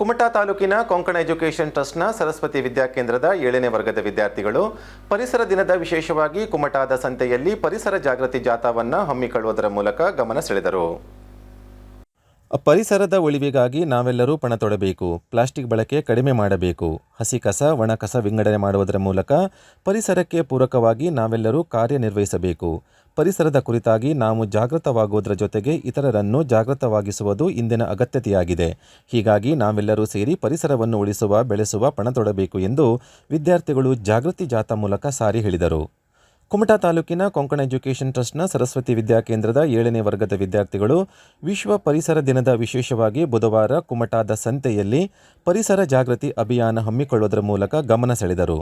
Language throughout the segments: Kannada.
ಕುಮಟಾ ತಾಲೂಕಿನ ಕೊಂಕಣ ಎಜುಕೇಷನ್ ಟ್ರಸ್ಟ್ನ ಸರಸ್ವತಿ ವಿದ್ಯಾಕೇಂದ್ರದ ಏಳನೇ ವರ್ಗದ ವಿದ್ಯಾರ್ಥಿಗಳು ಪರಿಸರ ದಿನದ ವಿಶೇಷವಾಗಿ ಕುಮಟಾದ ಸಂತೆಯಲ್ಲಿ ಪರಿಸರ ಜಾಗೃತಿ ಜಾಥಾವನ್ನು ಹಮ್ಮಿಕೊಳ್ಳುವುದರ ಮೂಲಕ ಗಮನ ಸೆಳೆದರು. ಪರಿಸರದ ಉಳಿವಿಗಾಗಿ ನಾವೆಲ್ಲರೂ ಪಣ ತೊಡಬೇಕು, ಪ್ಲಾಸ್ಟಿಕ್ ಬಳಕೆ ಕಡಿಮೆ ಮಾಡಬೇಕು. ಹಸಿ ಕಸ ಒಣ ಕಸ ವಿಂಗಡಣೆ ಮಾಡುವುದರ ಮೂಲಕ ಪರಿಸರಕ್ಕೆ ಪೂರಕವಾಗಿ ನಾವೆಲ್ಲರೂ ಕಾರ್ಯನಿರ್ವಹಿಸಬೇಕು. ಪರಿಸರದ ಕುರಿತಾಗಿ ನಾವು ಜಾಗೃತವಾಗುವುದರ ಜೊತೆಗೆ ಇತರರನ್ನು ಜಾಗೃತವಾಗಿಸುವುದು ಇಂದಿನ ಅಗತ್ಯತೆಯಾಗಿದೆ. ಹೀಗಾಗಿ ನಾವೆಲ್ಲರೂ ಸೇರಿ ಪರಿಸರವನ್ನು ಉಳಿಸುವ, ಬೆಳೆಸುವ, ಪಣ ತೊಡಬೇಕು ಎಂದು ವಿದ್ಯಾರ್ಥಿಗಳು ಜಾಗೃತಿ ಜಾಥಾ ಮೂಲಕ ಸಾರಿ ಹೇಳಿದರು. ಕುಮಟಾ ತಾಲೂಕಿನ ಕೊಂಕಣ ಎಜುಕೇಷನ್ ಟ್ರಸ್ಟ್ನ ಸರಸ್ವತಿ ವಿದ್ಯಾಕೇಂದ್ರದ ಏಳನೇ ವರ್ಗದ ವಿದ್ಯಾರ್ಥಿಗಳು ವಿಶ್ವ ಪರಿಸರ ದಿನದ ವಿಶೇಷವಾಗಿ ಬುಧವಾರ ಕುಮಟಾದ ಸಂತೆಯಲ್ಲಿ ಪರಿಸರ ಜಾಗೃತಿ ಅಭಿಯಾನ ಹಮ್ಮಿಕೊಳ್ಳುವುದರ ಮೂಲಕ ಗಮನ ಸೆಳೆದರು.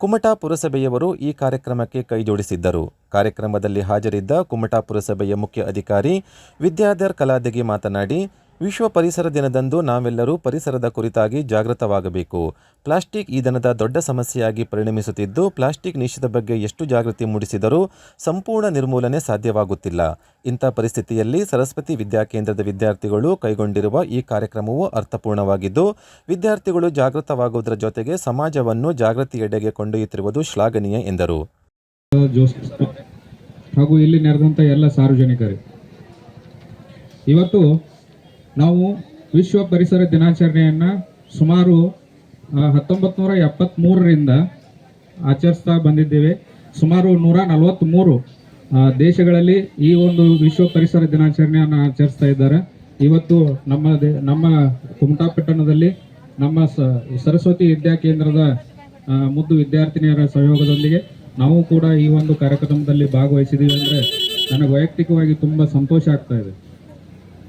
ಕುಮಟಾ ಪುರಸಭೆಯವರು ಈ ಕಾರ್ಯಕ್ರಮಕ್ಕೆ ಕೈಜೋಡಿಸಿದ್ದರು ಕಾರ್ಯಕ್ರಮದಲ್ಲಿ ಹಾಜರಿದ್ದ ಕುಮಟಾ ಪುರಸಭೆಯ ಮುಖ್ಯ ಅಧಿಕಾರಿ ವಿದ್ಯಾಧರ್ ಕಲಾದಗಿ ಮಾತನಾಡಿ ವಿಶ್ವ ಪರಿಸರ ದಿನದಂದು ನಾವೆಲ್ಲರೂ ಪರಿಸರದ ಕುರಿತಾಗಿ ಜಾಗೃತವಾಗಬೇಕು. ಪ್ಲಾಸ್ಟಿಕ್ ಈ ದಿನದ ದೊಡ್ಡ ಸಮಸ್ಯೆಯಾಗಿ ಪರಿಣಮಿಸುತ್ತಿದ್ದು, ಪ್ಲಾಸ್ಟಿಕ್ ನಿಷೇಧ ಬಗ್ಗೆ ಎಷ್ಟು ಜಾಗೃತಿ ಮೂಡಿಸಿದರೂ ಸಂಪೂರ್ಣ ನಿರ್ಮೂಲನೆ ಸಾಧ್ಯವಾಗುತ್ತಿಲ್ಲ. ಇಂಥ ಪರಿಸ್ಥಿತಿಯಲ್ಲಿ ಸರಸ್ವತಿ ವಿದ್ಯಾಕೇಂದ್ರದ ವಿದ್ಯಾರ್ಥಿಗಳು ಕೈಗೊಂಡಿರುವ ಈ ಕಾರ್ಯಕ್ರಮವು ಅರ್ಥಪೂರ್ಣವಾಗಿದ್ದು, ವಿದ್ಯಾರ್ಥಿಗಳು ಜಾಗೃತವಾಗುವುದರ ಜೊತೆಗೆ ಸಮಾಜವನ್ನು ಜಾಗೃತಿಯೆಡೆಗೆ ಕೊಂಡೊಯ್ಯುತ್ತಿರುವುದು ಶ್ಲಾಘನೀಯ ಎಂದರು. ಹಾಗೂ ಇಲ್ಲಿ ನಡೆದಂಥ ಎಲ್ಲ ಸಾರ್ವಜನಿಕರು, ಇವತ್ತು ನಾವು ವಿಶ್ವ ಪರಿಸರ ದಿನಾಚರಣೆಯನ್ನು ಸುಮಾರು ಹತ್ತೊಂಬತ್ತು ನೂರ ಎಪ್ಪತ್ತ್ಮೂರರಿಂದ ಆಚರಿಸ್ತಾ ಬಂದಿದ್ದೇವೆ. ಸುಮಾರು ನೂರ ನಲವತ್ತ್ಮೂರು ದೇಶಗಳಲ್ಲಿ ಈ ಒಂದು ವಿಶ್ವ ಪರಿಸರ ದಿನಾಚರಣೆಯನ್ನು ಆಚರಿಸ್ತಾ ಇದ್ದಾರೆ. ಇವತ್ತು ನಮ್ಮ ದೇ, ನಮ್ಮ ಕುಮಟಾಪಟ್ಟಣದಲ್ಲಿ ನಮ್ಮ ಸರಸ್ವತಿ ವಿದ್ಯಾಕೇಂದ್ರದ ಮುದ್ದು ವಿದ್ಯಾರ್ಥಿನಿಯರ ಸಹಯೋಗದೊಂದಿಗೆ ನಾವು ಕೂಡ ಈ ಒಂದು ಕಾರ್ಯಕ್ರಮದಲ್ಲಿ ಭಾಗವಹಿಸಿದ್ದೀವಿ ಅಂದರೆ ನನಗೆ ವೈಯಕ್ತಿಕವಾಗಿ ತುಂಬ ಸಂತೋಷ ಆಗ್ತಾ ಇದೆ.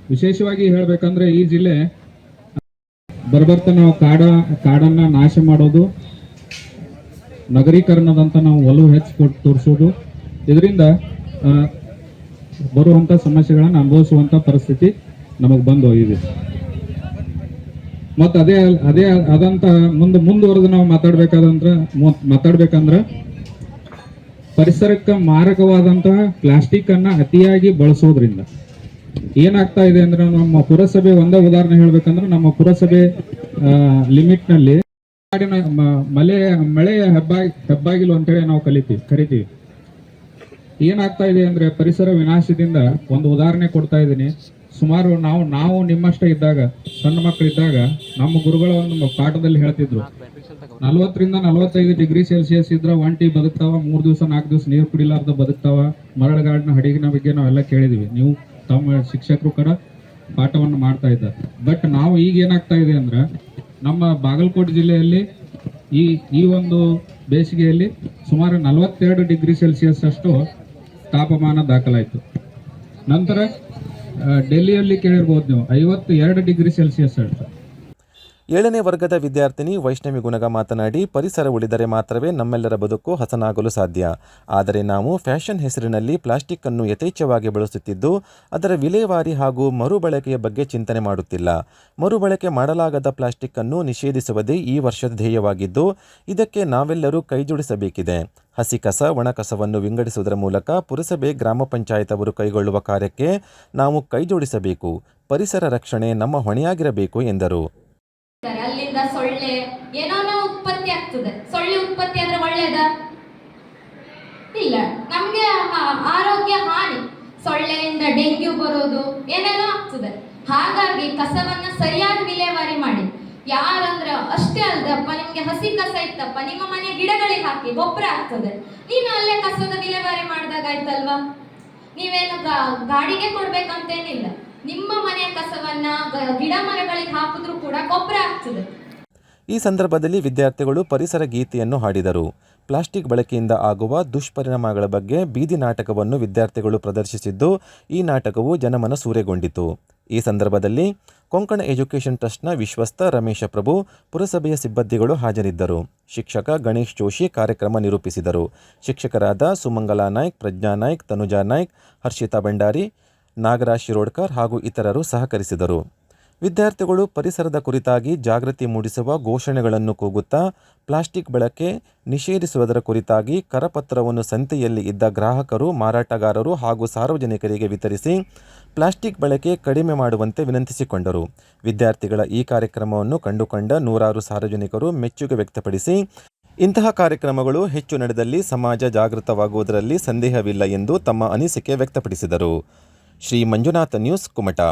ವಿಶೇಷವಾಗಿ ಹೇಳಬೇಕಂದ್ರೆ ಈ ಜಿಲ್ಲೆ ಬರ್ಬರ್ತ ನಾವು ಕಾಡ ಕಾಡನ್ನ ನಾಶ ಮಾಡೋದು ನಗರೀಕರಣದಂತ ನಾವು ಒಲವು ಹೆಚ್ಚು ಕೊಟ್ಟು ತೋರಿಸೋದು. ಇದರಿಂದ ಆ, ಬರುವಂತ ಸಮಸ್ಯೆಗಳನ್ನು ಅನುಭವಿಸುವಂತ ಪರಿಸ್ಥಿತಿ ನಮಗೆ ಬಂದು ಹೋಗಿದೆ ಮತ್ತು ಅದೇ ಅದೇ ಅದಂತ ಮುಂದೆ ಮುಂದುವರೆದು ನಾವು ಮಾತಾಡ್ಬೇಕಾದಂದ್ರ ಮಾತಾಡಬೇಕಂದ್ರೆ ಪರಿಸರಕ್ಕೆ ಮಾರಕವಾದಂತಹ ಪ್ಲಾಸ್ಟಿಕ್ ಅನ್ನ ಅತಿಯಾಗಿ ಬಳಸೋದ್ರಿಂದ. ಏನಾಗ್ತಾ ಇದೆ ಅಂದ್ರೆ ನಮ್ಮ ಪುರಸಭೆ ಒಂದೇ ಉದಾಹರಣೆ ಹೇಳ್ಬೇಕಂದ್ರೆ ನಮ್ಮ ಪುರಸಭೆ ಲಿಮಿಟ್ನಲ್ಲಿ ಮಳೆ ಮಳೆಯ ಹೆಬ್ಬಾಗಿ, ಹೆಬ್ಬಾಗಿಲು ಅಂತೇಳಿ ನಾವು ಕಲಿತೀವಿ ಕರಿತೀವಿ. ಏನಾಗ್ತಾ ಇದೆ ಅಂದ್ರೆ ಪರಿಸರ ವಿನಾಶದಿಂದ ಒಂದು ಉದಾಹರಣೆ ಕೊಡ್ತಾ ಇದ್ದೀನಿ. ಸುಮಾರು ನಾವು ನಾವು ನಿಮ್ಮಷ್ಟೇ ಇದ್ದಾಗ, ಸಣ್ಣ ಮಕ್ಕಳಿದ್ದಾಗ ನಮ್ಮ ಗುರುಗಳ ಒಂದು ಪಾಠದಲ್ಲಿ ಹೇಳ್ತಿದ್ರು. ನಲವತ್ತರಿಂದ ನಲವತ್ತೈದು ಡಿಗ್ರಿ ಸೆಲ್ಸಿಯಸ್ ಇದ್ರೆ ಒಂಟಿ ಬದುಕ್ತಾವ, ಮೂರ್ ದಿವಸ ನಾಲ್ಕು ದಿವಸ ನೀರು ಕುಡಿಲಾರ್ದ ಬದುಕ್ತಾವ, ಮರಳಗಾಡಿನ ಹಡಗಿನ ಬಗ್ಗೆ ನಾವೆಲ್ಲ ಕೇಳಿದೀವಿ. ನೀವು ತಮ್ಮ ಶಿಕ್ಷಕರು ಕೂಡ ಪಾಠವನ್ನು ಮಾಡ್ತಾ ಇದ್ದಾರೆ. ಬಟ್ ನಾವು ಈಗ ಏನಾಗ್ತಾ ಇದೆ ಅಂದ್ರೆ, ನಮ್ಮ ಬಾಗಲಕೋಟೆ ಜಿಲ್ಲೆಯಲ್ಲಿ ಈ ಈ ಒಂದು ಬೇಸಿಗೆಯಲ್ಲಿ ಸುಮಾರು ನಲವತ್ತೆರಡು ಡಿಗ್ರಿ ಸೆಲ್ಸಿಯಸ್ ಅಷ್ಟು ತಾಪಮಾನ ದಾಖಲಾಯಿತು. ನಂತರ ಡೆಲ್ಲಿಯಲ್ಲಿ ಕೇಳಿರ್ಬೋದು ನೀವು ಐವತ್ತು ಎರಡು ಡಿಗ್ರಿ ಸೆಲ್ಸಿಯಸ್ ಅಷ್ಟು. ಏಳನೇ ವರ್ಗದ ವಿದ್ಯಾರ್ಥಿನಿ ವೈಷ್ಣವಿ ಗುಣಗ ಮಾತನಾಡಿ, ಪರಿಸರ ಉಳಿದರೆ ಮಾತ್ರವೇ ನಮ್ಮೆಲ್ಲರ ಬದುಕು ಹಸನಾಗಲು ಸಾಧ್ಯ. ಆದರೆ ನಾವು ಫ್ಯಾಷನ್ ಹೆಸರಿನಲ್ಲಿ ಪ್ಲಾಸ್ಟಿಕ್ ಅನ್ನು ಯಥೇಚ್ಛವಾಗಿ ಬಳಸುತ್ತಿದ್ದು, ಅದರ ವಿಲೇವಾರಿ ಹಾಗೂ ಮರುಬಳಕೆಯ ಬಗ್ಗೆ ಚಿಂತನೆ ಮಾಡುತ್ತಿಲ್ಲ. ಮರುಬಳಕೆ ಮಾಡಲಾಗದ ಪ್ಲಾಸ್ಟಿಕ್ ಅನ್ನು ನಿಷೇಧಿಸುವುದೇ ಈ ವರ್ಷದ ಧ್ಯೇಯವಾಗಿದ್ದು, ಇದಕ್ಕೆ ನಾವೆಲ್ಲರೂ ಕೈಜೋಡಿಸಬೇಕಿದೆ. ಹಸಿ ಕಸ ಒಣ ಕಸವನ್ನು ವಿಂಗಡಿಸುವುದರ ಮೂಲಕ ಪುರಸಭೆ, ಗ್ರಾಮ ಪಂಚಾಯತ್ ಅವರು ಕೈಗೊಳ್ಳುವ ಕಾರ್ಯಕ್ಕೆ ನಾವು ಕೈಜೋಡಿಸಬೇಕು. ಪರಿಸರ ರಕ್ಷಣೆ ನಮ್ಮ ಹೊಣೆಯಾಗಿರಬೇಕು ಎಂದರು. ಇದ್ದಾರೆ. ಸೊಳ್ಳೆ. ಏನೋ ಉತ್ಪತ್ತಿ ಆಗ್ತದೆ. ಸೊಳ್ಳೆ ಉತ್ಪತ್ತಿ ಆದ್ರೆ ಒಳ್ಳೇದ? ಇಲ್ಲ. ನಮ್ಗೆ ಆರೋಗ್ಯ ಹಾನಿ. ಸೊಳ್ಳೆಯಿಂದ ಡೆಂಗ್ಯೂ ಬರೋದು, ಏನೇನೋ ಆಗ್ತದೆ. ಹಾಗಾಗಿ ಕಸವನ್ನ ಸರಿಯಾಗಿ ವಿಲೇವಾರಿ ಮಾಡಿ. ಯಾರಂದ್ರ ಅಷ್ಟೇ ಅಲ್ದಪ್ಪ ನಿಮ್ಗೆ ಹಸಿ ಕಸ ಇತ್ತಪ್ಪ, ನಿಮ್ಮ ಮನೆ ಗಿಡಗಳಿಗೆ ಹಾಕಿ ಗೊಬ್ಬರ ಆಗ್ತದೆ ನೀನು ಅಲ್ಲೇ ಕಸದ ವಿಲೇವಾರಿ ಮಾಡಿದಾಗ ಆಯ್ತಲ್ವಾ? ನೀವೇನು ಗಾಡಿಗೆ ಕೊಡ್ಬೇಕಂತೇನಿಲ್ಲ. ನಿಮ್ಮ ಮನೆಯ ಕಸವನ್ನ ಗಿಡ ಮರಗಳಿಗೆ ಹಾಕಿದ್ರು ಕೂಡ ಗೊಬ್ಬರ ಆಗ್ತದೆ ಈ ಸಂದರ್ಭದಲ್ಲಿ ವಿದ್ಯಾರ್ಥಿಗಳು ಪರಿಸರ ಗೀತೆಯನ್ನು ಹಾಡಿದರು. ಪ್ಲಾಸ್ಟಿಕ್ ಬಳಕೆಯಿಂದ ಆಗುವ ದುಷ್ಪರಿಣಾಮಗಳ ಬಗ್ಗೆ ಬೀದಿ ನಾಟಕವನ್ನು ವಿದ್ಯಾರ್ಥಿಗಳು ಪ್ರದರ್ಶಿಸಿದ್ದು, ಈ ನಾಟಕವು ಜನಮನ ಸೂರೆಗೊಂಡಿತು. ಈ ಸಂದರ್ಭದಲ್ಲಿ ಕೊಂಕಣ ಎಜುಕೇಷನ್ ಟ್ರಸ್ಟ್ನ ವಿಶ್ವಸ್ತ ರಮೇಶ ಪ್ರಭು, ಪುರಸಭೆಯ ಸಿಬ್ಬಂದಿಗಳು ಹಾಜರಿದ್ದರು. ಶಿಕ್ಷಕ ಗಣೇಶ್ ಜೋಶಿ ಕಾರ್ಯಕ್ರಮ ನಿರೂಪಿಸಿದರು. ಶಿಕ್ಷಕರಾದ ಸುಮಂಗಲಾ ನಾಯ್ಕ್, ಪ್ರಜ್ಞಾ ನಾಯ್ಕ್, ತನುಜಾ ನಾಯ್ಕ್, ಹರ್ಷಿತಾ ಭಂಡಾರಿ, ನಾಗರಾಜ್ ಶಿರೋಡ್ಕರ್ ಹಾಗೂ ಇತರರು ಸಹಕರಿಸಿದರು. ವಿದ್ಯಾರ್ಥಿಗಳು ಪರಿಸರದ ಕುರಿತಾಗಿ ಜಾಗೃತಿ ಮೂಡಿಸುವ ಘೋಷಣೆಗಳನ್ನು ಕೂಗುತ್ತಾ, ಪ್ಲಾಸ್ಟಿಕ್ ಬಳಕೆ ನಿಷೇಧಿಸುವುದರ ಕುರಿತಾಗಿ ಕರಪತ್ರವನ್ನು ಸಂತೆಯಲ್ಲಿ ಇದ್ದ ಗ್ರಾಹಕರು, ಮಾರಾಟಗಾರರು ಹಾಗೂ ಸಾರ್ವಜನಿಕರಿಗೆ ವಿತರಿಸಿ ಪ್ಲಾಸ್ಟಿಕ್ ಬಳಕೆ ಕಡಿಮೆ ಮಾಡುವಂತೆ ವಿನಂತಿಸಿಕೊಂಡರು. ವಿದ್ಯಾರ್ಥಿಗಳ ಈ ಕಾರ್ಯಕ್ರಮವನ್ನು ಕಂಡುಕೊಂಡ ನೂರಾರು ಸಾರ್ವಜನಿಕರು ಮೆಚ್ಚುಗೆ ವ್ಯಕ್ತಪಡಿಸಿ, ಇಂತಹ ಕಾರ್ಯಕ್ರಮಗಳು ಹೆಚ್ಚು ನಡೆದಲ್ಲಿ ಸಮಾಜ ಜಾಗೃತವಾಗುವುದರಲ್ಲಿ ಸಂದೇಹವಿಲ್ಲ ಎಂದು ತಮ್ಮ ಅನಿಸಿಕೆ ವ್ಯಕ್ತಪಡಿಸಿದರು. ಶ್ರೀ ಮಂಜುನಾಥ ನ್ಯೂಸ್, ಕುಮಟಾ.